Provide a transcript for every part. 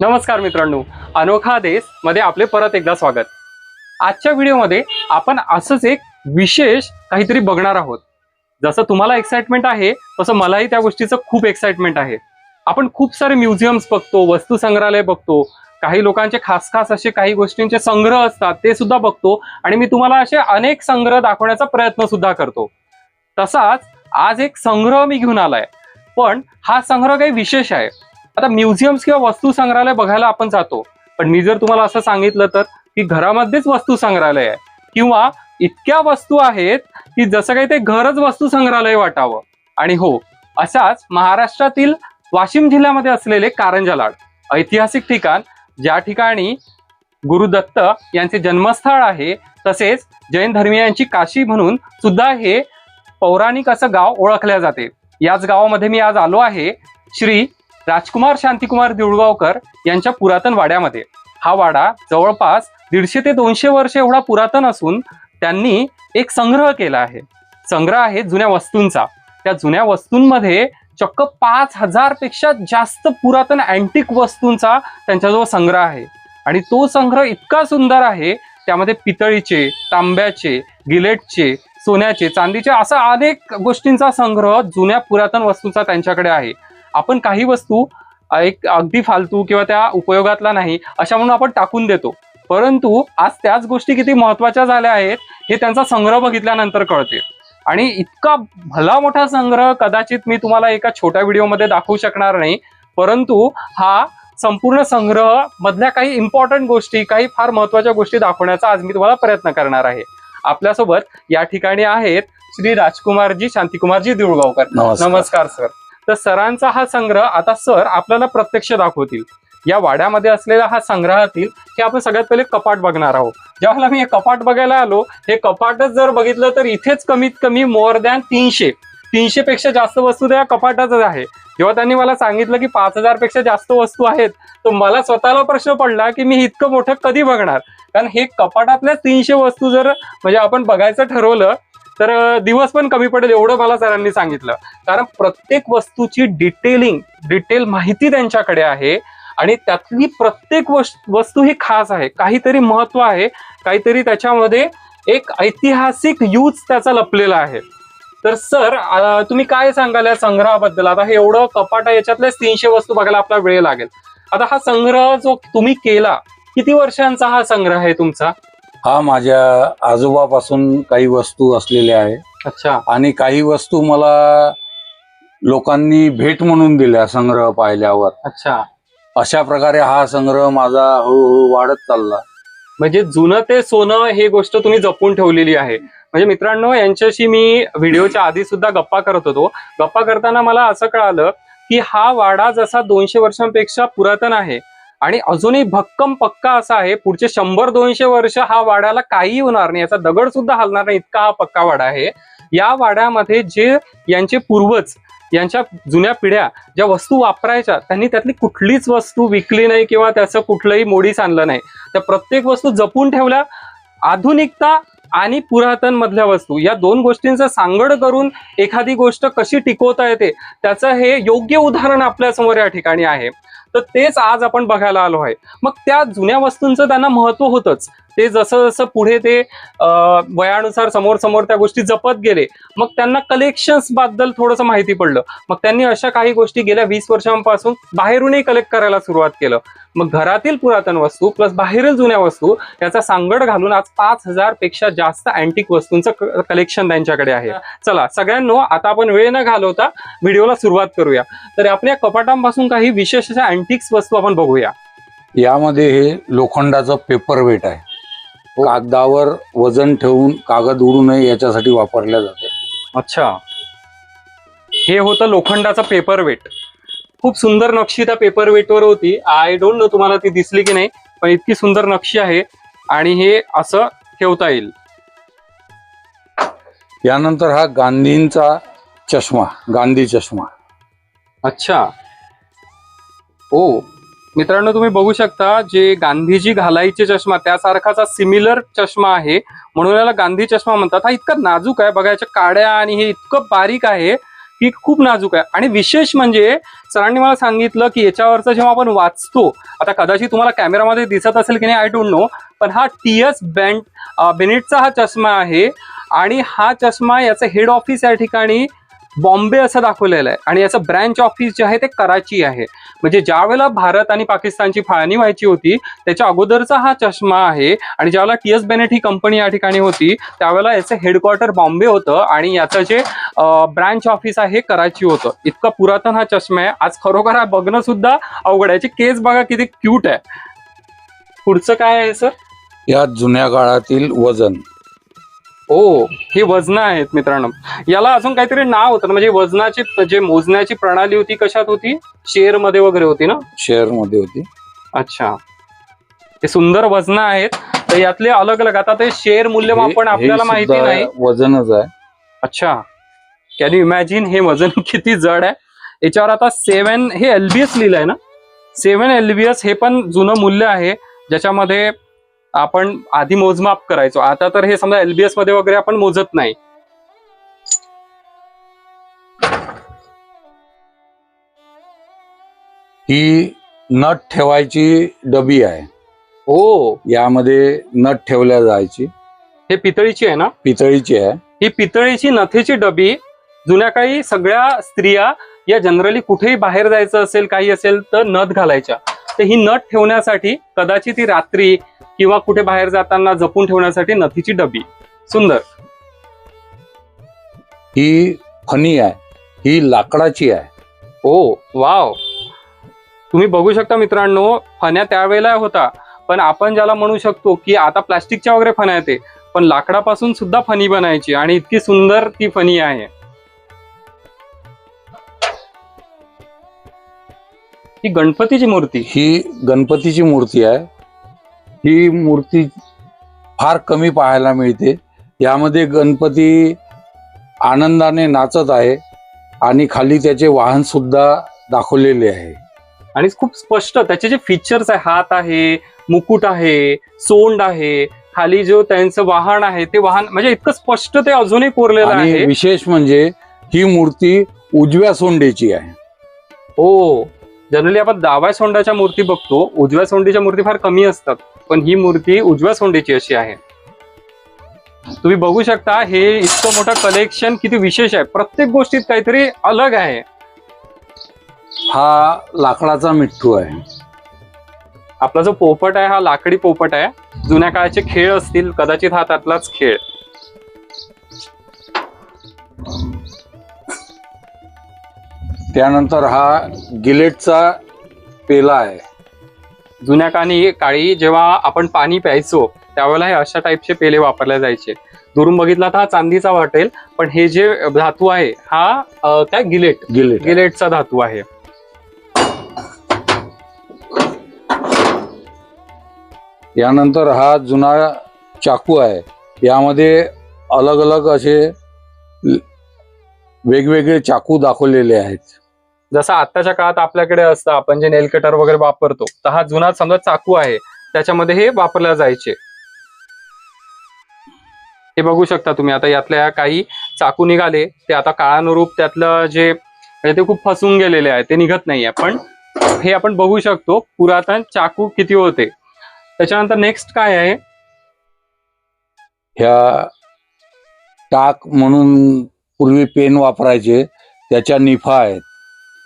नमस्कार मित्रांनो अनोखा देशमध्ये आपले परत एकदा स्वागत. आजच्या व्हिडिओमध्ये आपण असंच एक विशेष काहीतरी बघणार आहोत. जसं तुम्हाला एक्साइटमेंट आहे तसं मलाही त्या गोष्टीचं खूप एक्साइटमेंट आहे. आपण खूप सारे म्युझियम्स बघतो वस्तू संग्रहालय बघतो काही लोकांचे खास खास असे काही गोष्टींचे संग्रह असतात ते सुद्धा बघतो आणि मी तुम्हाला असे अनेक संग्रह दाखवण्याचा प्रयत्न सुद्धा करतो. तसाच आज एक संग्रह मी घेऊन आलाय. पण हा संग्रह काही विशेष आहे. आता म्युझियम्स किंवा वस्तू संग्रहालय बघायला आपण जातो. पण मी जर तुम्हाला असं सांगितलं तर की घरामध्येच वस्तू संग्रहालय आहे. किंवा इतक्या वस्तू आहेत की जसं काही ते घरच वस्तू संग्रहालय वाटावं. आणि हो अशाच महाराष्ट्रातील वाशिम जिल्ह्यामध्ये असलेले कारंजा लाड ऐतिहासिक ठिकाण ज्या ठिकाणी गुरुदत्त यांचे जन्मस्थळ आहे तसेच जैन धर्मियांची काशी म्हणून सुद्धा हे पौराणिक असं गाव ओळखल्या जाते. याच गावामध्ये मी आज आलो आहे श्री राजकुमार शांतिकुमार देऊळगावकर यांच्या पुरातन वाड्यामध्ये. हा वाडा जवळपास दीडशे ते दोनशे वर्ष एवढा पुरातन असून त्यांनी एक संग्रह केला आहे. संग्रह आहे जुन्या वस्तूंचा. त्या जुन्या वस्तूंमध्ये चक्क पाच हजारपेक्षा जास्त पुरातन अँटिक वस्तूंचा त्यांच्याजवळ संग्रह आहे. आणि तो संग्रह इतका सुंदर आहे त्यामध्ये पितळीचे तांब्याचे गिलेटचे सोन्याचे चांदीचे असा अनेक गोष्टींचा संग्रह जुन्या पुरातन वस्तूंचा त्यांच्याकडे आहे. आपण काही वस्तू एक अगदी फालतू किंवा त्या उपयोगातला नाही अशा म्हणून आपण टाकून देतो. परंतु आज त्याच गोष्टी किती महत्त्वाच्या झाल्या आहेत हे त्यांचा संग्रह बघितल्यानंतर कळते. आणि इतका भला मोठा संग्रह कदाचित मी तुम्हाला एका छोट्या व्हिडिओमध्ये दाखवू शकणार नाही परंतु हा संपूर्ण संग्रह मधल्या काही इम्पॉर्टंट गोष्टी काही फार महत्त्वाच्या गोष्टी दाखवण्याचा आज मी तुम्हाला प्रयत्न करणार आहे. आपल्यासोबत या ठिकाणी आहेत श्री राजकुमारजी शांतिकुमारजी देऊळगावकर नमस्कार. नमस्कार सर तर सरांचा हा संग्रह आता सर आपल्याला प्रत्यक्ष दाखवतील. या वाड्यामध्ये असलेला हा संग्रहातील हे आपण सगळ्यात पहिले कपाट बघणार आहोत. ज्यावेळेला मी हे कपाट बघायला आलो हे कपाटच जर बघितलं तर इथेच कमीत कमी मोर दॅन तीनशे. तीनशे पेक्षा जास्त वस्तू त्या कपाटातच आहे. जेव्हा त्यांनी मला सांगितलं की पाच हजारपेक्षा जास्त वस्तू आहेत तर मला स्वतःला प्रश्न पडला की मी इतकं मोठं कधी बघणार? कारण हे कपाटातल्या तीनशे वस्तू जर म्हणजे आपण बघायचं ठरवलं तर दिवस पण कमी पडेल एवढं मला सरांनी सांगितलं. कारण प्रत्येक वस्तूची डिटेलिंग डिटेल माहिती त्यांच्याकडे आहे आणि त्यातली प्रत्येक वस्तू ही खास आहे. काहीतरी महत्त्व आहे काहीतरी त्याच्यामध्ये एक ऐतिहासिक यूज त्याचा लपलेला आहे. तर सर तुम्ही काय सांगाल या संग्रहाबद्दल? आता हे एवढं कपाट आहे याच्यातल्याच तीनशे वस्तू बघायला आपला वेळ लागेल. आता हा संग्रह जो तुम्ही केला किती वर्षांचा हा संग्रह आहे तुमचा? हा माझ्या आजोबापासून काही वस्तू असलेल्या आहे. अच्छा. आणि काही वस्तू मला लोकांनी भेट म्हणून दिल्या संग्रह पाहिल्यावर. अच्छा. अशा प्रकारे हा संग्रह माझा हळूहळू वाढत चालला. म्हणजे जुनं ते सोनं हे गोष्ट तुम्ही जपून ठेवलेली आहे. म्हणजे मित्रांनो यांच्याशी मी व्हिडिओच्या आधी सुद्धा गप्पा करत होतो. गप्पा करताना मला असं कळालं की हा वाडा जसा दोनशे वर्षांपेक्षा पुरातन आहे आणि अजूनही भक्कम पक्का असा आहे पुढचे शंभर दोनशे वर्ष हा वाड्याला काही होणार नाही याचा दगड सुद्धा हलणार नाही इतका हा पक्का वाडा आहे. या वाड्यामध्ये जे यांचे पूर्वज यांच्या जुन्या पिढ्या ज्या वस्तू वापरायच्या त्यांनी त्यातली कुठलीच वस्तू विकली नाही किंवा त्याचं कुठलंही मोडीस आणलं नाही. त्या प्रत्येक वस्तू जपून ठेवल्या आधुनिकता आणि पुरातन मधल्या वस्तू या दोन गोष्टींचा सांगड करून एखादी गोष्ट कशी टिकवता येते त्याचं हे योग्य उदाहरण आपल्यासमोर या ठिकाणी आहे. तर तेच आज आपण बघायला आलो आहे. मग त्या जुन्या वस्तूंचं त्यांना महत्त्व होतच. ते जसं जसं पुढे ते वयानुसार समोर समोर त्या गोष्टी जपत गेले मग त्यांना कलेक्शन्सबद्दल थोडंसं माहिती पडलं. मग त्यांनी अशा काही गोष्टी गेल्या वीस वर्षांपासून बाहेरूनही कलेक्ट करायला सुरुवात केलं. मग घरातील पुरातन वस्तू प्लस बाहेरील जुन्या वस्तू याचा सांगड घालून आज पाच हजारपेक्षा जास्त अँटिक वस्तूंचं कलेक्शन त्यांच्याकडे आहे. चला सगळ्यांनो आता आपण वेळ न घालवता व्हिडिओला सुरुवात करूया. तर आपल्या कपाटांपासून काही विशेष अशा अँटिक्स वस्तू आपण बघूया. यामध्ये हे लोखंडाचं पेपर वेट आहे. कागदावर वजन ठेवून कागद उडू नये याच्यासाठी वापरल्या जाते. अच्छा. हे होतं लोखंडाचा पेपर वेट खूप सुंदर नक्षी त्या पेपर वेटवर होती. आय डोंट नो तुम्हाला ती दिसली की नाही पण इतकी सुंदर नक्षी आहे आणि हे असं ठेवता येईल. यानंतर हा गांधींचा चष्मा गांधी चष्मा. अच्छा. ओ मित्रांनो तुम्ही बघू शकता जे गांधीजी घालायचे चष्मा त्यासारखाचा सिमिलर चष्मा आहे. म्हणून याला गांधी चष्मा म्हणतात. हा इतका नाजूक आहे. बघा याच्या काड्या आणि हे इतकं बारीक आहे की खूप नाजूक आहे. आणि विशेष म्हणजे सरांनी मला सांगितलं की याच्यावरचं जेव्हा आपण वाचतो आता कदाचित तुम्हाला कॅमेरामध्ये दिसत असेल की नाही आय डोंट नो पण हा टी एस बँड बेनिटचा हा चष्मा आहे. आणि हा चष्मा याचं हेड ऑफिस या ठिकाणी बॉम्बे असं दाखवलेलं आहे. आणि याचं ब्रँच ऑफिस जे आहे ते कराची आहे. म्हणजे ज्या वेळेला भारत आणि पाकिस्तानची फाळणी व्हायची होती त्याच्या अगोदरचा हा चष्मा आहे आणि ज्यावेळेला टी एस बेनेट ही कंपनी या ठिकाणी होती त्यावेळेला याचं हेडक्वार्टर बॉम्बे होतं आणि याचं जे ब्रांच ऑफिस आहे कराची होतं. इतका पुरातन हा चष्मा आहे. आज खरोखर हा बघणं सुद्धा अवघड आहे. केस बघा किती क्यूट आहे. पुढचं काय आहे सर या जुन्या काळातील वजन. ओ हे वजन आहेत मित्रांनो. याला अजून काहीतरी नाव होतं. म्हणजे वजनाची जे मोजण्याची प्रणाली होती कशात होती? शेअरमध्ये वगैरे होती ना? शेअरमध्ये होती. अच्छा. हे सुंदर वजन आहेत. तर यातले अलग अलग आता ते शेअर मूल्यमापन हे- आपल्याला माहिती सुद्धा नाही. वजनच आहे. अच्छा. कॅन यू इमॅजिन हे वजन किती जड आहे. याच्यावर आता सेवन हे एलबीएस लिहिलंय ना? सेवन एलबीएस हे पण जुनं मूल्य आहे. ज्याच्यामध्ये आपण आधी मोजमाप करायचो. आता तर हे समजा एलबीएसमध्ये वगैरे आपण मोजत नाही. ही नट ठेवायची डबी आहे. ओ यामध्ये नट ठेवल्या जायची. हे पितळीची आहे ना? पितळीची आहे. ही पितळीची नथेची डबी जुन्या काळी सगळ्या स्त्रिया या जनरली कुठेही बाहेर जायचं असेल काही असेल तर नथ घालायच्या. तर ही नथ ठेवण्यासाठी कदाचित ही रात्री किंवा कुठे बाहेर जाताना जपून ठेवण्यासाठी नथीची डबी. सुंदर. ही फणी आहे. ही लाकडाची आहे. Oh wow. तुम्ही बघू शकता मित्रांनो फण्या त्यावेळेला होता. पण आपण ज्याला म्हणू शकतो की आता प्लास्टिकच्या वगैरे फण्या येते. पण लाकडापासून सुद्धा फणी बनायची आणि इतकी सुंदर ती फणी आहे. ही गणपतीची मूर्ती. ही गणपतीची मूर्ती आहे. ही मूर्ती फार कमी पाहायला मिळते. यामध्ये गणपती आनंदाने नाचत आहे आणि खाली त्याचे वाहन सुद्धा दाखवलेले आहे. आणि खूप स्पष्ट त्याचे जे फीचर्स आहे हात आहे मुकुट आहे सोंड आहे खाली जो त्यांचं वाहन आहे ते वाहन म्हणजे इतकं स्पष्ट ते अजूनही कोरलेलं आहे. विशेष म्हणजे ही मूर्ती उजव्या सोंडेची आहे. हो. जनरली आपण डाव्या सोंडाच्या मूर्ती बघतो उजव्या सोंडीच्या मूर्ती फार कमी असतात पण ही मूर्ती उजव्या सोंडीची अशी आहे. तुम्ही बघू शकता हे इतकं मोठं कलेक्शन किती विशेष आहे. प्रत्येक गोष्टीत काहीतरी अलग आहे. हा लाकडाचा मिठ्ठू आहे. आपला जो पोपट आहे हा लाकडी पोपट आहे. जुन्या काळाचे खेळ असतील कदाचित हा त्यातलाच खेळ. त्यानंतर हा गिलेटचा पेला आहे. जुन्या काळी काळी जेव्हा आपण पाणी प्यायचो त्यावेळेला हे अशा टाईपचे पेले वापरले जायचे. दुरून बघितला तर हा चांदीचा वाटेल पण हे जे धातू आहे हा काय गिलेट गिलेट. गिलेटचा धातू आहे. यानंतर हा जुना चाकू आहे. यामध्ये अलग अलग असे वेगवेगळे चाकू दाखवलेले आहेत. जसं आत्ताच्या काळात आपल्याकडे असतं आपण जे नेल कटर वगैरे वापरतो तर हा जुना समजा चाकू आहे त्याच्यामध्ये हे वापरले जायचे. हे बघू शकता तुम्ही आता यातल्या काही चाकू निघाले ते आता काळानुरूप त्यातलं जे म्हणजे ते खूप फसून गेलेले आहे ते निघत नाहीये. पण हे आपण बघू शकतो पुरातन चाकू किती होते. त्याच्यानंतर नेक्स्ट काय आहे? ह्या टाक म्हणून पूर्वी पेन वापरायचे त्याच्या निफा आहेत.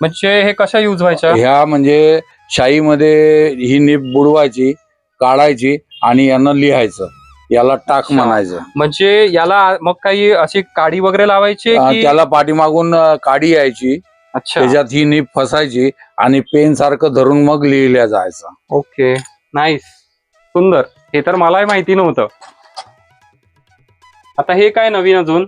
म्हणजे हे कशा युज व्हायच्या? ह्या म्हणजे शाईमध्ये ही निप बुडवायची काढायची आणि यानं लिहायचं. याला टाक. म्हणायचं. म्हणजे याला मग काही अशी काडी वगैरे लावायची अं, की त्याला पाठीमागून अं, काडी यायची. अच्छा. त्याच्यात ही निप फसायची आणि पेन सारखं धरून मग लिहिल्या जायचं. ओके. नाईस सुंदर. हे तर मलाही माहिती नव्हतं. आता हे काय नवीन अजून?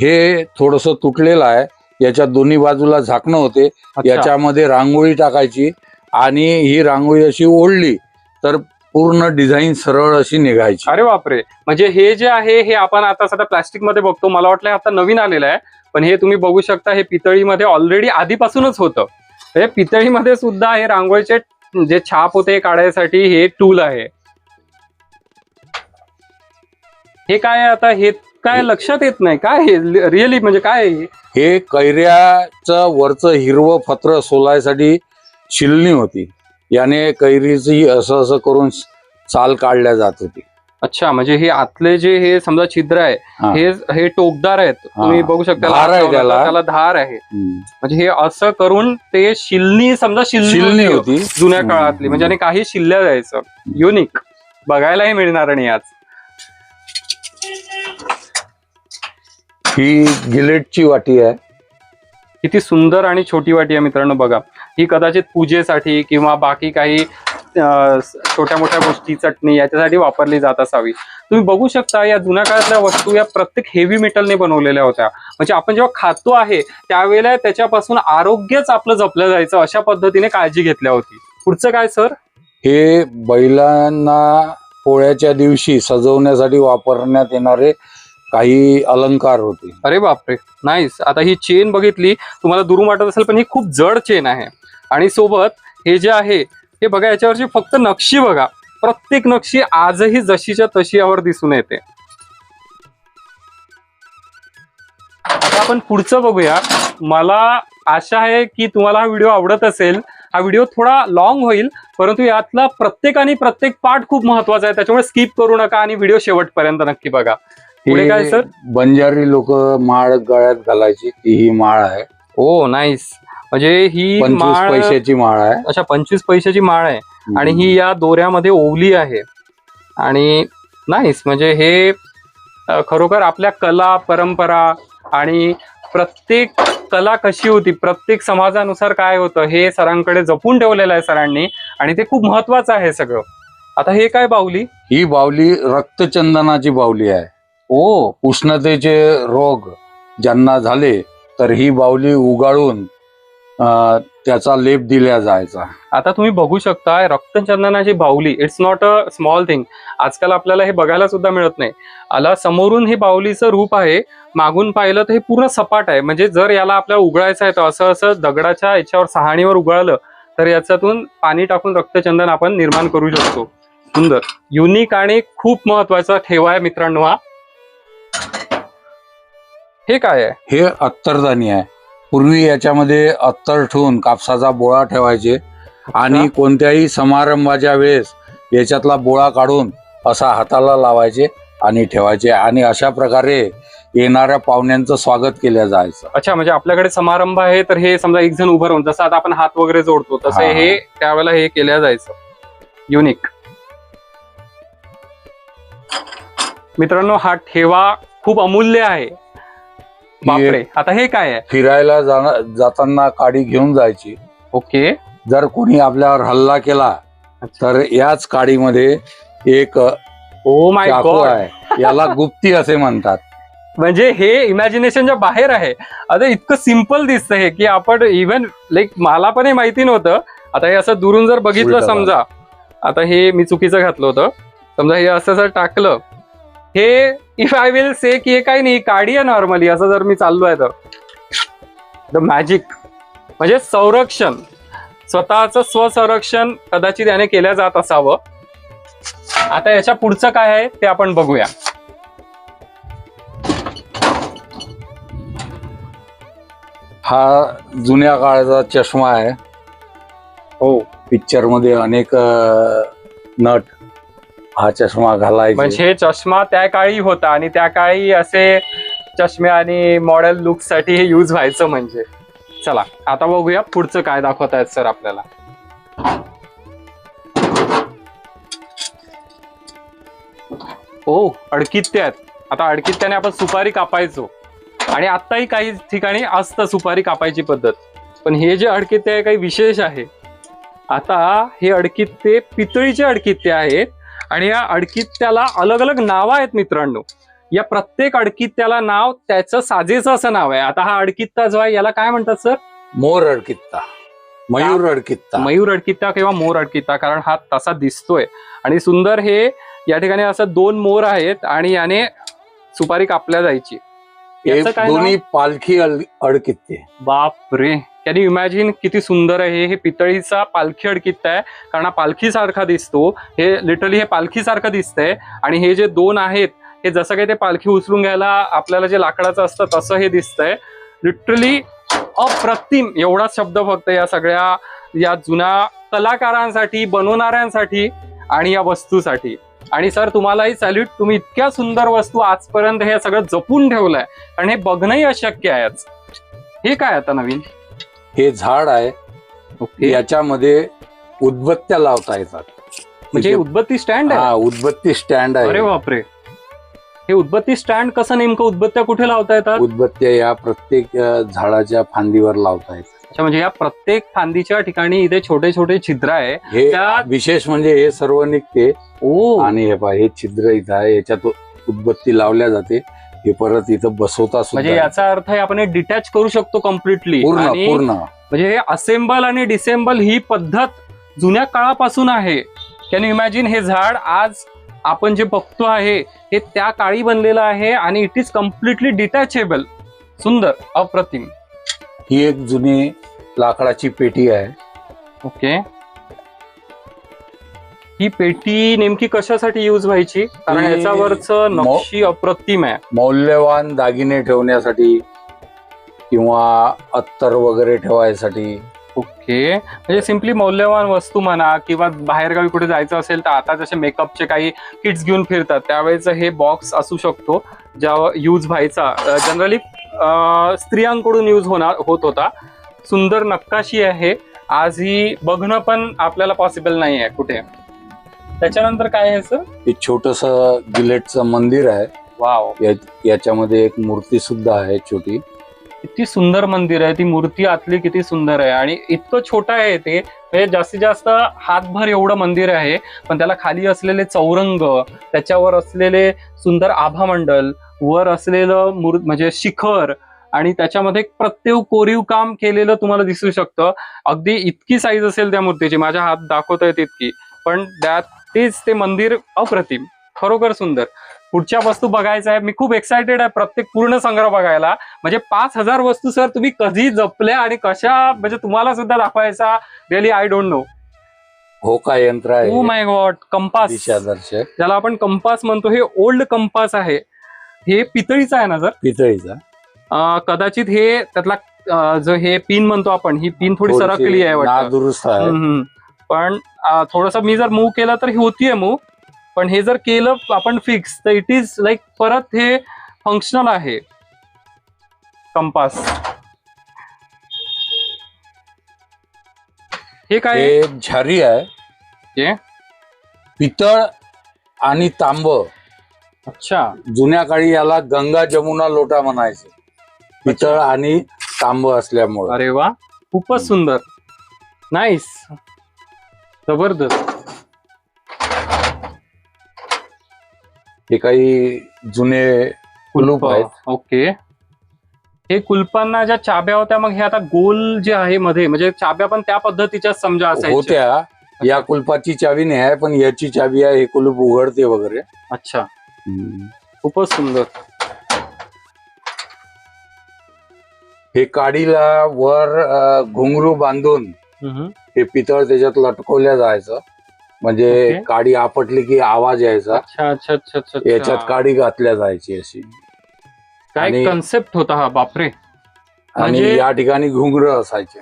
हे थोडस तुटलेलं आहे. याच्या दोन्ही बाजूला झाकणं होते. याच्यामध्ये रांगोळी टाकायची आणि ही रांगोळी अशी ओढली तर पूर्ण डिझाईन सरळ अशी निघायची. अरे बापरे. म्हणजे हे जे आहे हे आपण आता सध्या प्लास्टिकमध्ये बघतो. मला वाटलं आता नवीन आलेलं आहे. पण हे तुम्ही बघू शकता हे पितळीमध्ये ऑलरेडी आधीपासूनच होतं. हे पितळीमध्ये सुद्धा हे रांगोळीचे जे छाप होते काढायसाठी हे टूल आहे. हे काय आहे आता? हे काय लक्षात येत नाही? काय हे? रिअली म्हणजे काय हे? हे कैऱ्याचं वरचं हिरवं फत्र सोलायसाठी शिलनी होती. याने कैरीची असं असं करून साल काढल्या जात होती. अच्छा म्हणजे हे आतले जे हे समजा छिद्र आहे हा. हे हे टोकदार आहेत. तुम्ही बघू शकता धार आहे त्याला. त्याला धार आहे. हम्म. म्हणजे हे असं करून ते शिलनी समजा शिलनी होती जुन्या. काळातली. म्हणजे आणि काही शिल्ल्या जायचं युनिक बघायलाही मिळणार नाही आज. ही गिलेटची वाटी आहे. किती सुंदर आणि छोटी वाटी आहे मित्रांनो बघा. ही कदाचित पूजेसाठी किंवा बाकी काही छोट्या मोठ्या गोष्टी चटणी याच्यासाठी वापरली जात असावी. तुम्ही बघू शकता या जुन्या काळातल्या वस्तू या प्रत्येक हेवी मेटलने बनवलेल्या होत्या. म्हणजे आपण जेव्हा खातो आहे त्यावेळेला त्याच्यापासून आरोग्यच आपलं जपलं जायचं अशा पद्धतीने काळजी घेतल्या होती. पुढचं काय सर? हे बैलांना पोळ्याच्या दिवशी सजवण्यासाठी वापरण्यात येणारे काही अलंकार होते. अरे बापरे. नाईस आता ही चेन बघितली तुम्हाला दुरून वाटत असेल पण ही खूप जड चेन आहे. आणि सोबत हे जे आहे हे बघा याच्यावरची फक्त नक्षी बघा. प्रत्येक नक्षी आजही जशीच्या तशी यावर दिसून येते. आता आपण पुढचं बघूया. मला आशा आहे की तुम्हाला हा व्हिडिओ आवडत असेल. हा व्हिडिओ थोडा लॉंग होईल परंतु यातला प्रत्येक आणि प्रत्येक पार्ट खूप महत्त्वाचा आहे. त्याच्यामुळे स्किप करू नका आणि व्हिडिओ शेवटपर्यंत नक्की बघा. पुढे काय हे सर? बंजारी लोक माळ गळ्यात घालायची ती ही माळ आहे. Oh nice. म्हणजे ही पंचवीस माळ पैशाची माळ आहे. अशा पंचवीस पैशाची माळ आहे. आणि ही या दोऱ्यामध्ये ओवली आहे. आणि नाईस म्हणजे हे अ, खरोखर आपल्या कला परंपरा आणि प्रत्येक कला कशी होती प्रत्येक समाजानुसार काय होतं हे सरांकडे जपून ठेवलेलं आहे सरांनी. आणि ते खूप महत्वाचं आहे सगळं. आता हे काय बाहुली? ही बावली रक्तचंदनाची बावली आहे. ओ उष्णतेचे रोग ज्यांना झाले तर ही बावली उगाळून त्याचा लेप दिला जायचा. आता तुम्ही बघू शकता रक्तचंदनाची बावली it's not a small thing आजकाल आपल्याला हे बघायला सुद्धा मिळत नाही. आला समोरून हे बावलीचं रूप आहे मागून पाहिलं तर हे पूर्ण सपाट आहे. म्हणजे जर याला आपल्याला उघडायचं आहे तर असं असं दगडाच्या याच्यावर सहाणीवर उघडलं तर याच्यातून पाणी टाकून रक्तचंदन आपण निर्माण करू शकतो. सुंदर. युनिक आणि खूप महत्त्वाचा ठेवा आहे मित्रांनो हा. हे काय आहे? हे अत्तरदानी आहे. पूर्वी याच्यामध्ये अत्तर ठेवून कापसाचा बोळा ठेवायचे आणि कोणत्याही समारंभाच्या वेळेस याच्यातला बोळा काढून असा हाताला लावायचे आणि ठेवायचे आणि अशा प्रकारे येणाऱ्या पाहुण्यांचं स्वागत केलं जायचं. अच्छा म्हणजे आपल्याकडे समारंभ आहे तर हे समजा एक जण उभं राहून जसं आता आपण हात वगैरे जोडतो तसं हा. हे त्यावेळेला हे केल्या जायचं. युनिक मित्रांनो हा ठेवा खूप अमूल्य आहे. बापरे. आता हे काय आहे? फिरायला जाताना काडी घेऊन जायची. ओके. जर कोणी आपल्यावर हल्ला केला तर याच काडीमध्ये एक ओ माय चाकू गॉड आहे. याला गुप्ती असे म्हणतात. म्हणजे हे इमॅजिनेशनच्या बाहेर आहे. आता इतकं सिंपल दिसतं हे की आपण इव्हन लाईक मला पण हे माहिती नव्हतं. आता हे असं दुरून जर बघितलं समजा. आता हे मी चुकीचं घातलं होतं. समजा हे असं जर टाकलं हे इफ आय विल से की हे काही नाही काडी आहे नॉर्मली असं जर मी चाललोय तर. द मॅजिक म्हणजे संरक्षण. स्वतःचं स्वसंरक्षण कदाचित याने केलं जात असावं. आता याच्या पुढचं काय आहे ते आपण बघूया. हा जुन्या काळाचा चष्मा आहे. हो. पिक्चरमध्ये अनेक नट हा चष्मा घालायचा. म्हणजे चष्मा त्या काळी होता आणि त्या काळी असे चष्मे आणि मॉडेल लुकसाठी हे युज व्हायचं म्हणजे. चला आता बघूया पुढचं काय दाखवत आहेत सर आपल्याला. ओ अडकित्ते आहेत. आता अडकित्त्याने आपण सुपारी कापायचो. आणि आत्ताही काही ठिकाणी असतं सुपारी कापायची पद्धत. पण हे जे अडकित्ते आहे काही विशेष आहे. आता हे अडकित्ते पितळीचे अडकित्ते आहेत. आणि या अडकित्त्याला अलग अलग नावं आहेत मित्रांनो. या प्रत्येक अडकित्त्याला नाव त्याचं साजेचं असं नाव आहे. आता हा अडकित्ता जो आहे याला काय म्हणतात सर? मोर अडकित्ता. मयूर अडकित्ता. मयूर अडकित्ता किंवा मोर अडकित्ता कारण हा तसा दिसतोय. आणि सुंदर हे या ठिकाणी असं दोन मोर आहेत आणि याने सुपारी कापल्या जायची. दोन्ही पालखी अडकित्ते. बाप रे कॅन यू इमॅजिन किती सुंदर आहे? हे पितळीचा पालखी अडकित आहे. कारण हा पालखीसारखा दिसतो. हे लिटरली हे पालखीसारखं दिसतंय. आणि हे जे दोन आहेत हे जसं काही ते पालखी उचलून घ्यायला आपल्याला जे लाकडाचं असतं तसं हे दिसतंय. लिटरली अप्रतिम एवढा शब्द फक्त या सगळ्या या जुन्या कलाकारांसाठी बनवणाऱ्यांसाठी आणि या वस्तूसाठी. आणि सर तुम्हालाही सॅल्यूट तुम्ही इतक्या सुंदर वस्तू आजपर्यंत हे सगळं जपून ठेवलंय. आणि हे बघणंही अशक्य आहे हे काय आता नवीन? हे झाड आहे. याच्यामध्ये उदबत्त्या लावता येतात. म्हणजे उदबत्ती स्टँड आहे? हा उदबत्ती स्टँड अरे आहे बापरे. हे उदबत्ती स्टँड कसं नेमकं उदबत्त्या कुठे लावता येतात? उदबत्त्या या प्रत्येक झाडाच्या फांदीवर लावता येतात. अच्छा म्हणजे या प्रत्येक फांदीच्या ठिकाणी इथे छोटे छोटे छिद्र आहे. हे त्या- विशेष म्हणजे हे सर्व निघते. ओ. आणि हे पहा हे छिद्र इथं आहे. याच्यात उदबत्ती लावल्या जाते. हे परत इथं बसवता म्हणजे याचा अर्थ आहे आपण डिटॅच करू शकतो कम्प्लिटली पूर्ण पूर्ण. म्हणजे हे असेंबल आणि डिसेंबल ही पद्धत जुन्या काळापासून आहे. कॅन यू इमॅजिन हे झाड आज आपण जे बघतो आहे हे त्या काळी बनलेलं आहे आणि इट इज कम्प्लिटली डिटॅचेबल सुंदर अप्रतिम. ही एक जुनी लाकडाची पेटी आहे. ओके ही पेटी नेमकी कशासाठी युज व्हायची? कारण ही याच्यावरच नक्षी अप्रतिम आहे. मौल्यवान दागिने ठेवण्यासाठी किंवा अत्तर वगैरे ठेवायसाठी. ओके. म्हणजे सिम्पली मौल्यवान वस्तू म्हणा किंवा बाहेरगावी कुठे जायचं असेल तर आता जसे मेकअपचे काही किट्स घेऊन फिरतात त्यावेळेच हे बॉक्स असू शकतो ज्या यूज व्हायचा. जनरली स्त्रियांकडून यूज होणार होत होता. सुंदर नक्काशी आहे. आज ही बघणं पण आपल्याला पॉसिबल नाही आहे कुठे. त्याच्यानंतर काय आहे सर? हे छोटस गिलेटचं मंदिर आहे. वाव. या- याच्यामध्ये एक मूर्ती सुद्धा आहे छोटी. किती सुंदर मंदिर आहे. ती मूर्ती आतली किती सुंदर आहे. आणि इतकं छोटं आहे ते. म्हणजे जास्तीत जास्त हातभर एवढं मंदिर आहे. पण त्याला खाली असलेले चौरंग त्याच्यावर असलेले सुंदर आभामंडल वर असलेलं मूर् म्हणजे शिखर आणि त्याच्यामध्ये एक प्रत्येक कोरीव काम केलेलं तुम्हाला दिसू शकतं. अगदी इतकी साईज असेल त्या मूर्तीची. माझ्या हात दाखवता येत इतकी पण त्यात तेच ते मंदिर अप्रतिम. खरोखर सुंदर. पुढच्या वस्तू बघायचं आहे मी खूप एक्सायटेड आहे प्रत्येक पूर्ण संग्रह बघायला. म्हणजे पाच हजार वस्तू सर तुम्ही कधी जपल्या आणि कशा म्हणजे तुम्हाला सुद्धा दाखवायचा? रिअली आय डोंट नो होका यंत्र ओ आहे माय गॉड कंपास. दिशादर्शक. ज्याला आपण कंपास म्हणतो हे ओल्ड कंपास आहे. हे पितळीचं आहे ना सर पितळीचा. अं, कदाचित हे त्यातला अं, जो हे पिन म्हणतो आपण ही पिन थोडी सरकली आहे वाटतं. नादुरुस्त आहे. हम्म, हम्म. पण थोडस मी जर मूव्ह केलं तर ही होतीये मूव्ह पण हे जर केलं आपण फिक्स तर इट इज लाईक परत हे फंक्शनल आहे. कंपास हे काय झारी आहे? पितळ आणि तांब. अच्छा. जुन्या काळी याला गंगा जमुना लोटा म्हणायचे. पितळ आणि तांब असल्यामुळे. अरे वा खूपच सुंदर. नाईस जबरदस्त. हे काही जुने कुलूप आहेत. ओके. हे कुलपांना ज्या चाब्या होत्या मग हे आता गोल जे आहे मध्ये म्हणजे चाब्या पण त्या पद्धतीच्या समजा असायच्या. होत्या. या कुलपाची चावी नाही आहे पण याची चावी आहे हे कुलूप उघडते वगैरे. अच्छा. खूपच सुंदर. हे काडीला वर अ, घुंगरू बांधून हे पितळ त्याच्यात लटकवल्या जायचं. म्हणजे ओके. काडी आपटली की आवाज यायचा. अच्छा अच्छा अच्छा अच्छा अच्छा. याच्यात काडी घातल्या जायची अशी. काय आणि- कन्सेप्ट होता हा बापरे. आणि म्हणजे- या ठिकाणी घुंगर असायचे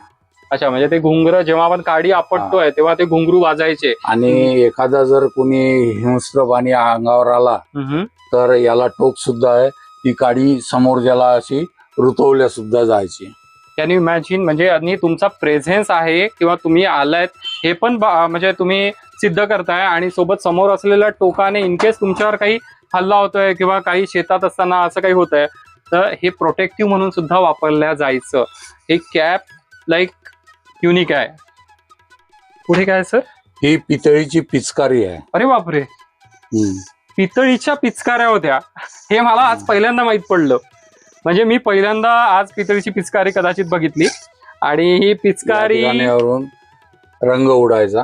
अच्छा म्हणजे ते घुंगर जेव्हा आपण काडी आपटतोय तेव्हा ते घुंगरू वाजायचे. आणि एखादा जर कोणी हिंस्र पाणी अंगावर आला हम्म. तर याला टोक सुद्धा आहे. ती काडी समोर ज्याला अशी रुतवल्या सुद्धा जायची. कॅन यू इमॅजिन म्हणजे आणि तुमचा प्रेझेन्स आहे किंवा तुम्ही आलायत हे पण म्हणजे तुम्ही सिद्ध करताय आणि सोबत समोर असलेल्या टोकाने इनकेस तुमच्यावर काही हल्ला होतोय किंवा काही शेतात असताना असं काही होतंय तर हे प्रोटेक्टिव्ह म्हणून सुद्धा वापरल्या जायचं. हे कॅप लाईक युनिक आहे. पुढे काय सर ही पितळीची पिचकारी आहे. अरे बापरे. पितळीच्या पिचकाऱ्या होत्या. हे मला आज पहिल्यांदा माहीत पडलं. म्हणजे मी पहिल्यांदा आज पितळीची पिचकारी कदाचित बघितली. आणि ही पिचकारी रंग उडायचा.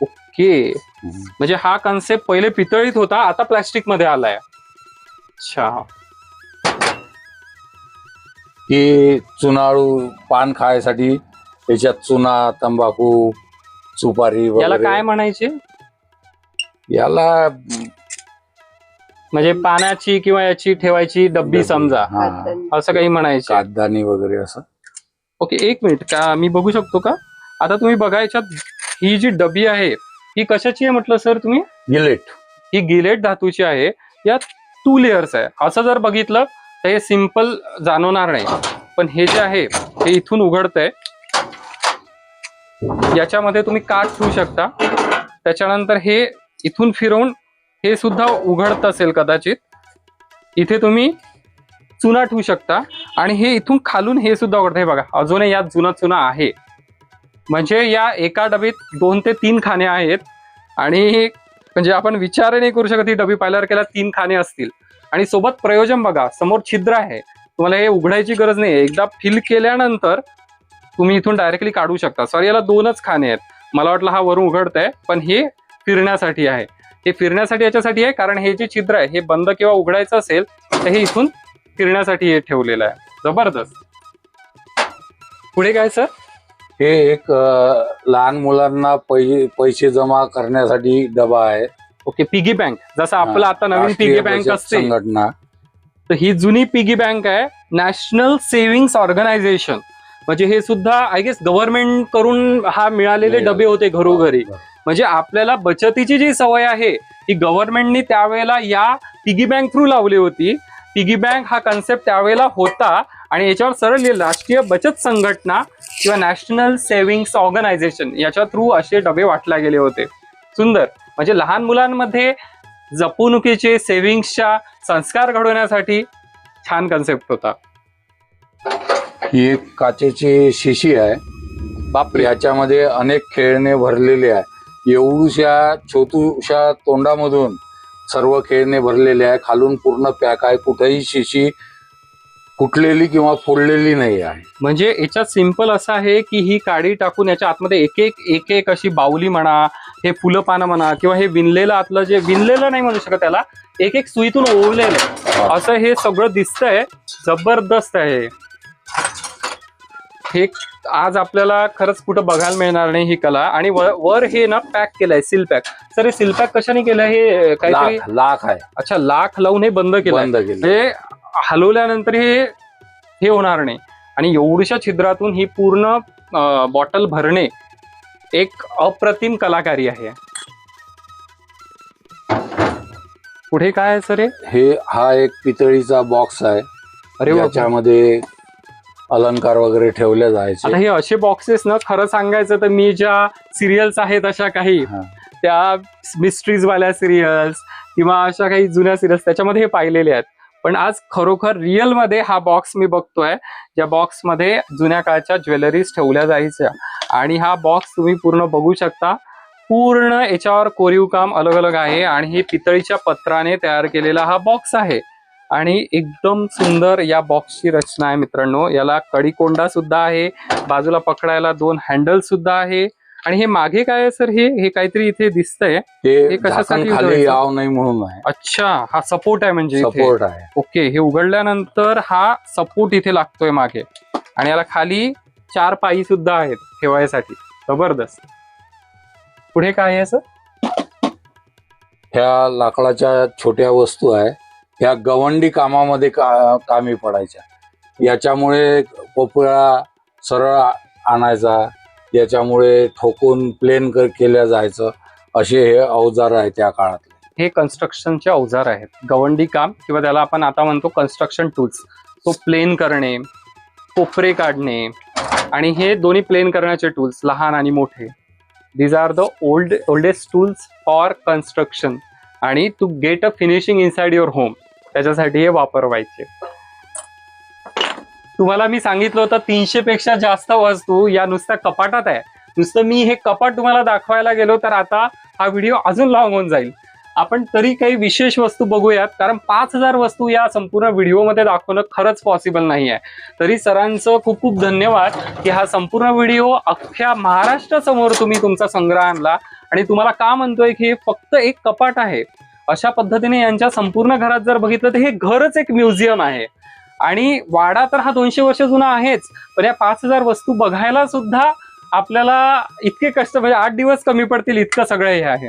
ओके. म्हणजे हा कन्सेप्ट पहिले पितळीत होता आता प्लॅस्टिकमध्ये आलाय. अच्छा. ही चुनाळू पान खायसाठी त्याच्यात चुना तंबाखू सुपारी याला काय म्हणायचे? याला म्हणजे पाण्याची किंवा याची ठेवायची डब्बी समजा. हा. असं काही म्हणायचं. कागदानी वगैरे असं. ओके एक मिनिट. का मी बघू शकतो का? आता तुम्ही बघा याच्यात ही जी डबी आहे ही कशाची आहे म्हटलं सर तुम्ही? गिलेट. ही गिलेट धातूची आहे. यात टू लेअर्स आहे. असं जर बघितलं तर हे सिंपल जाणवणार नाही. पण हे जे आहे हे इथून उघडतंय. याच्यामध्ये तुम्ही काठ ठेवू शकता. त्याच्यानंतर हे इथून फिरवून हे सुद्धा उघडत असेल कदाचित. इथे तुम्ही चुना ठेवू शकता. आणि हे इथून खालून हे सुद्धा उघडतं. हे बघा अजूनही यात जुना चुना आहे. म्हणजे या एका डबीत दोन ते तीन खाणे आहेत. आणि म्हणजे आपण विचार नाही करू शकत ही डबी पाहिल्यावर केला तीन खाणे असतील. आणि सोबत प्रयोजन बघा समोर छिद्र आहे. तुम्हाला हे उघडायची गरज नाही. एकदा फिल केल्यानंतर तुम्ही इथून डायरेक्टली काढू शकता. सॉरी याला दोनच खाणे आहेत. मला वाटलं हा वरून उघडत आहे पण हे फिरण्यासाठी आहे. हे फिरण्यासाठी याच्यासाठी आहे कारण हे जे छिद्र आहे हे बंद किंवा उघडायचं असेल तर हे इथून फिरण्यासाठी हे ठेवलेलं आहे. जबरदस्त. पुढे काय सर हे एक लहान मुलांना पैसे जमा करण्यासाठी डबा आहे. Okay piggy bank. जसं आपलं आता नवीन पिगी बँक असते. संघटना. तर ही जुनी पिगी बँक आहे नॅशनल सेव्हिंग्स ऑर्गनायझेशन. म्हणजे हे सुद्धा आय गेस गव्हर्नमेंट करून हा मिळालेले डबे होते घरोघरी. म्हणजे आपल्याला बचतीची जी सवय आहे ही गव्हर्नमेंटनी त्यावेळेला या पिगी बँक थ्रू लावली होती. पिगी बँक हा कन्सेप्ट त्यावेळेला होता आणि याच्यावर सरळ लिहिलं, राष्ट्रीय बचत संघटना किंवा नॅशनल सेव्हिंग्स ऑर्गनायझेशन याच्या थ्रू असे डबे वाटले गेले होते. सुंदर. म्हणजे लहान मुलांमध्ये जपणुकीचे सेव्हिंग्सच्या संस्कार घडवण्यासाठी छान कन्सेप्ट होता. ही एक काचेची शिशी आहे. बापरे याच्यामध्ये अनेक खेळणे भरलेले आहे. एवढूशा छोटूशा तोंडामधून सर्व खेळणे भरलेले आहे. खालून पूर्ण पॅक आहे. कुठेही शिशी फुटलेली किंवा फोडलेली नाही आहे. म्हणजे याच्यात सिंपल असं आहे की ही काडी टाकून याच्या आतमध्ये एक एक एक एक अशी बाहुली म्हणा हे फुलं पानं म्हणा किंवा हे विणलेलं आतलं जे विणलेलं नाही म्हणू शकत त्याला एक एक सुईतून ओवलेलं आहे. असं हे सगळं दिसतंय. जबरदस्त आहे. हे आज आपल्याला खरंच कुठं बघायला मिळणार नाही ही कला. आणि वर हे ना पॅक केलंय सील पॅक सर हे सील पॅक कशाने केलं हे काहीतरी? लाख लाख आहे. अच्छा लाख लावून हे बंद केलं हे हलवल्यानंतर हे हे होणार नाही. आणि एवढ्याशा छिद्रातून ही पूर्ण बॉटल भरणे एक अप्रतिम कलाकारी आहे. पुढे काय आहे सर हे? हे एक पितळीचा बॉक्स आहे. अरे वा. अलंकार वगैरे ठेवले आता जायचे हे असे बॉक्सेस ना खरं सांगायचं तर मी ज्या सिरियल्स आहेत अशा काही हा. त्या मिस्ट्रीज वाल्या सिरियल्स किंवा अशा काही जुन्या सिरियल्स त्याच्यामध्ये हे पाहिलेले आहेत. पण आज खरोखर रिअलमध्ये हा बॉक्स मी बघतोय ज्या बॉक्समध्ये जुन्या काळच्या ज्वेलरीज ठेवल्या जायच्या. आणि हा बॉक्स तुम्ही पूर्ण बघू शकता. पूर्ण याच्यावर कोरीव काम अलग अलग आहे आणि ही पितळीच्या पत्राने तयार केलेला हा बॉक्स आहे. आणि एकदम सुंदर या बॉक्सची रचना आहे मित्रांनो. याला कडीकोंडा सुद्धा आहे. बाजूला पकडायला दोन हँडल सुद्धा आहे. आणि हे मागे काय आहे सर हे? हे काहीतरी इथे दिसतंय. हे कशासाठी म्हणून आहे. अच्छा हा सपोर्ट आहे म्हणजे. सपोर्ट आहे. ओके हे उघडल्यानंतर हा सपोर्ट इथे लागतोय मागे. आणि याला खाली चार पायी सुद्धा आहेत ठेवायसाठी. जबरदस्त. पुढे काय आहे सर? ह्या लाकडाच्या छोट्या वस्तू आहे. ह्या गवंडी कामामध्ये का कामी पडायच्या. याच्यामुळे पोपळा सरळ आणायचा याच्यामुळे ठोकून प्लेन कर केल्या जायचं असे हे अवजार आहे त्या काळातले. हे कन्स्ट्रक्शनचे अवजार आहेत. गवंडी काम किंवा त्याला आपण आता म्हणतो कन्स्ट्रक्शन टूल्स तो प्लेन करणे कोपरे काढणे आणि हे दोन्ही प्लेन करण्याचे टूल्स लहान आणि मोठे. These are the old oldest tools for construction आणि to get a finishing inside your home त्याच्यासाठी हे वापरवायचे. तुम्हाला मी सांगितलं होतं तीनशे पेक्षा जास्त वस्तू या नुसत्या कपाटात आहे. नुसतं मी हे कपाट तुम्हाला दाखवायला गेलो तर आता हा व्हिडिओ अजून लॉंग होऊन जाईल. आपण तरी काही विशेष वस्तू बघूयात कारण पाच हजार वस्तू या संपूर्ण व्हिडिओमध्ये दाखवणं खरंच पॉसिबल नाही आहे. तरी सरांचं खूप खूप धन्यवाद की हा संपूर्ण व्हिडिओ अख्ख्या महाराष्ट्रासमोर तुम्ही तुमचा संग्रह आणला. आणि तुम्हाला का म्हणतोय की हे फक्त एक कपाट आहे? अशा पद्धतीने यांच्या संपूर्ण घरात जर बघितलं तर हे घरच एक म्युझियम आहे. आणि वाडा तर हा दोनशे वर्ष जुना आहेच पण या पाच हजार वस्तू बघायला सुद्धा आपल्याला इतके कष्ट म्हणजे आठ दिवस कमी पडतील इतकं सगळं हे आहे.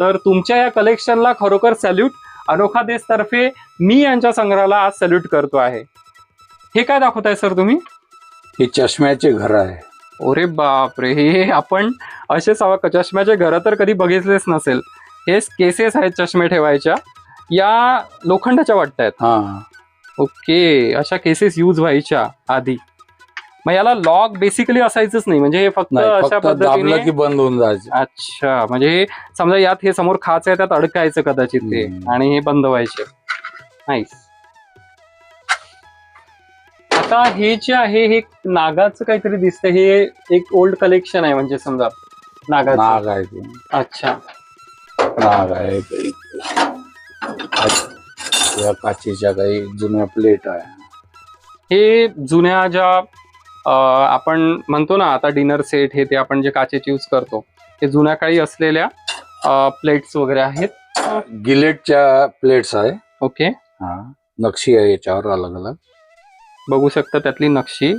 तर तुमच्या या कलेक्शनला खरोखर सॅल्यूट अनोखा देश तर्फे मी यांच्या संग्रहाला आज सल्यूट करतो आहे. हे काय दाखवताय सर तुम्ही? हे चष्म्याचे घर आहे. अरे बापरे हे आपण असे सवा चष्म्याचे घरं तर कधी बघितलेच नसेल. हे केसेस आहेत चष्मे ठेवायच्या. या लोखंडाच्या वाटतायत हा. ओके अशा केसेस यूज व्हायच्या आधी. मग याला लॉक बेसिकली असायचंच नाही. म्हणजे हे फक्त नाही अशा पद्धतीने की बंद होऊन जायचे. अच्छा म्हणजे समजा यात हे समोर खाच आहे त्यात अडकायचं कदाचित ते. आणि हे बंद व्हायचे. नाईस आता हे जे आहे हे नागाचं काहीतरी दिसतंय. हे एक ओल्ड कलेक्शन आहे म्हणजे समजा नागाचं. नाग आहे ते. अच्छा. नाग आहे काही. या काचेच्या काही जुन्या प्लेट आहे. हे जुन्या ज्या अं, आपण म्हणतो ना आता डिनर सेट हे ते आपण जे काचेचे यूज करतो हे जुन्या काळी असलेल्या प्लेट्स वगैरे आहेत? गिलेटच्या प्लेट्स आहे. ओके. हा. नक्षी आहे याच्यावर अलग अलग बघू शकता त्यातली नक्षी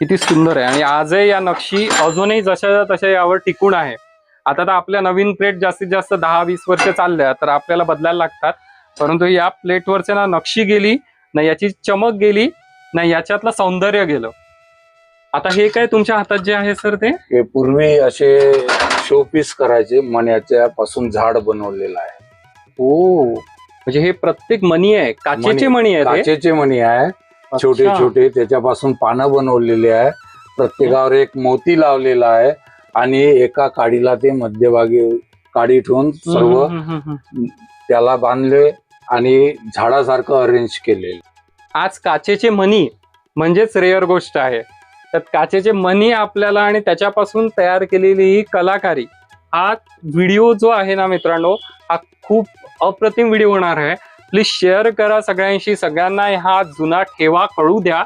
किती सुंदर आहे. आणि आजही या नक्षी अजूनही जशा तशा यावर टिकून आहे. आता तर आपल्या नवीन प्लेट जास्तीत जास्त दहा वीस वर्ष चालल्या तर आपल्याला बदलायला लागतात. परंतु या प्लेटवरच्या ना नक्षी गेली ना याची चमक गेली ना याच्यातलं सौंदर्य गेलं. आता हे काय तुमच्या हातात जे आहे सर ते? हे पूर्वी असे शोपीस करायचे मण्याच्या पासून झाड बनवलेलं आहे. हो म्हणजे हे प्रत्येक मणी आहे काचेचे मणी आहे काचेचे मणी आहे छोटे. छोटे त्याच्यापासून पानं बनवलेले आहे प्रत्येकावर एक मोती लावलेला आहे आणि एका काडीला ते मध्यभागी काडी ठेवून सर्व. त्याला बांधले आणि झाडासारखं अरेंज केले आज काचेचे मणी म्हणजेच रेअर गोष्ट आहे. त्यात काचेचे मणी आपल्याला आणि त्याच्यापासून तयार केलेली ही कलाकारी हा व्हिडिओ जो आहे ना मित्रांनो हा खूप अप्रतिम व्हिडिओ होणार आहे. प्लीज शेअर करा सगळ्यांशी. सगळ्यांना हा जुना ठेवा कळू द्या.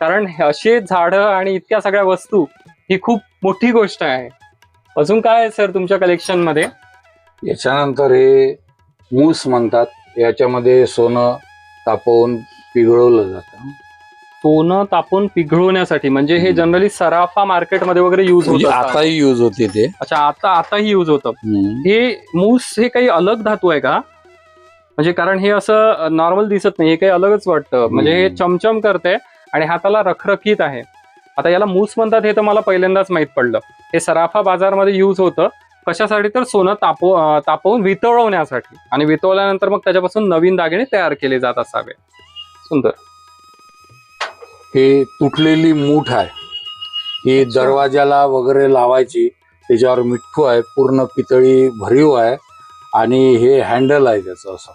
कारण असे झाडं आणि इतक्या सगळ्या वस्तू ही खूप मोठी गोष्ट आहे. अजून काय आहे सर तुमच्या कलेक्शनमध्ये? याच्यानंतर हे मूस म्हणतात याच्यामध्ये सोनं तापवून पिघळवलं जातं. सोनं तापून पिघळवण्यासाठी म्हणजे हे. जनरली सराफा मार्केटमध्ये वगैरे युज म्हणजे होत आताही युज होते ते. अच्छा आता आताही युज होतं. हम्म. हे मूस हे काही अलग धातू आहे का? म्हणजे कारण हे असं नॉर्मल दिसत नाही हे काही अलगच वाटतं. म्हणजे हे हम्म. चमचम करते आणि हाताला रखरखीत आहे. आता याला मूस म्हणतात हे तर मला पहिल्यांदाच माहीत पडलं. हे सराफा बाजारमध्ये युज होतं. कशासाठी? तर सोनं तापव तापवून वितळवण्यासाठी. आणि वितळवल्यानंतर मग त्याच्यापासून नवीन दागिने तयार केले जात असावे. सुंदर. हे तुटलेली मूठ आहे. ही. दरवाजाला वगैरे लावायची त्याच्यावर मिठ्ठू आहे पूर्ण पितळी भरीव आहे आणि हे हँडल आहे त्याचं असं.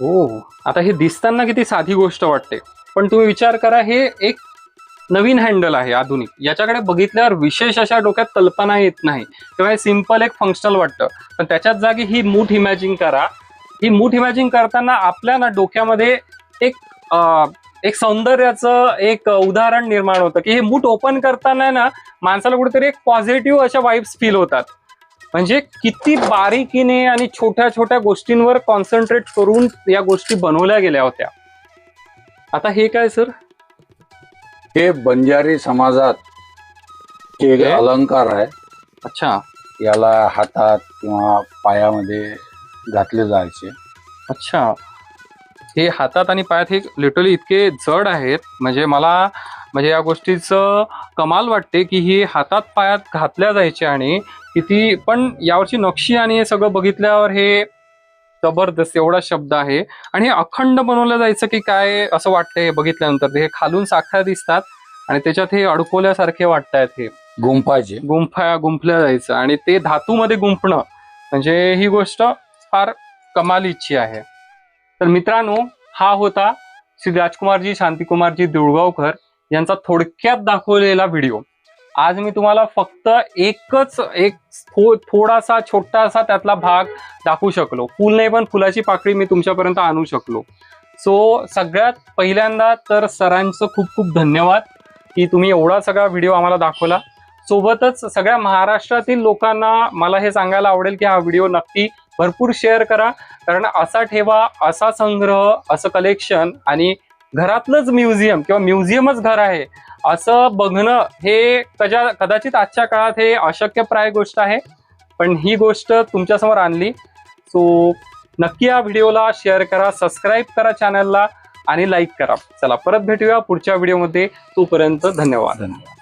हो. आता हे दिसताना किती साधी गोष्ट वाटते. पण तुम्ही विचार करा हे एक नवीन हँडल आहे आधुनिक. याच्याकडे बघितल्यावर विशेष अशा डोक्यात कल्पना येत नाही. तेव्हा हे सिंपल एक फंक्शनल वाटतं. पण त्याच्याच जागी ही मूठ इमॅजिन करा. ही मूठ इमॅजिन करताना आपल्या ना डोक्यामध्ये एक एक सौंदर्याचं एक उदाहरण निर्माण होतं की हे मूठ ओपन करताना ना माणसाला कुठेतरी एक पॉझिटिव्ह अशा वाईब्स फील होतात. म्हणजे किती बारीकीने आणि छोट्या छोट्या गोष्टींवर कॉन्सन्ट्रेट करून या गोष्टी बनवल्या गेल्या होत्या. आता हे काय सर हे बंजारी समाजात एक. अलंकार आहे. अच्छा. याला हातात किंवा पायामध्ये घातले जायचे. अच्छा. हे हातात आणि पायात हे लिटरली इतके जड आहेत. म्हणजे मला म्हणजे या गोष्टीचं कमाल वाटते की ही हातात पायात घातल्या जायचे आणि किती पण यावरची नक्षी आणि हे सगळं बघितल्यावर हे जबरदस्त एवढा शब्द आहे. आणि हे अखंड बनवलं जायचं की काय असं वाटतंय हे बघितल्यानंतर? हे खालून साखळ्या दिसतात आणि त्याच्यात हे अडकवल्यासारखे वाटतायत हे. गुंफायचे गुंफा गुंफल्या जायचं आणि ते धातूमध्ये गुंफणं. म्हणजे ही गोष्ट फार कमालीची आहे. तर मित्रांनो हा होता श्री राजकुमारजी शांतिकुमारजी देऊळगावकर यांचा थोडक्यात दाखवलेला व्हिडिओ. आज मी तुम्हाला फक्त एकच एक थो थोडासा छोटासा त्यातला भाग दाखवू शकलो. फुल नाही पण फुलाची पाकळी मी तुमच्यापर्यंत आणू शकलो. सो सगळ्यात पहिल्यांदा तर सरांचं खूप खूप धन्यवाद की तुम्ही एवढा सगळा व्हिडिओ आम्हाला दाखवला. सोबतच सगळ्या महाराष्ट्रातील लोकांना मला हे सांगायला आवडेल की हा व्हिडिओ नक्की भरपूर शेअर करा. कारण असा ठेवा असा संग्रह असं कलेक्शन आणि घरातलंच म्युझियम किंवा म्युझियमच घर आहे असं बघणं हे कजा कदाचित आजच्या काळात हे अशक्यप्राय गोष्ट आहे. पण ही गोष्ट तुमच्यासमोर आणली. सो नक्की या व्हिडिओला शेअर करा सबस्क्राईब करा चॅनलला आणि लाईक करा. चला परत भेटूया पुढच्या व्हिडिओमध्ये. तोपर्यंत धन्यवाद. धन्यवाद.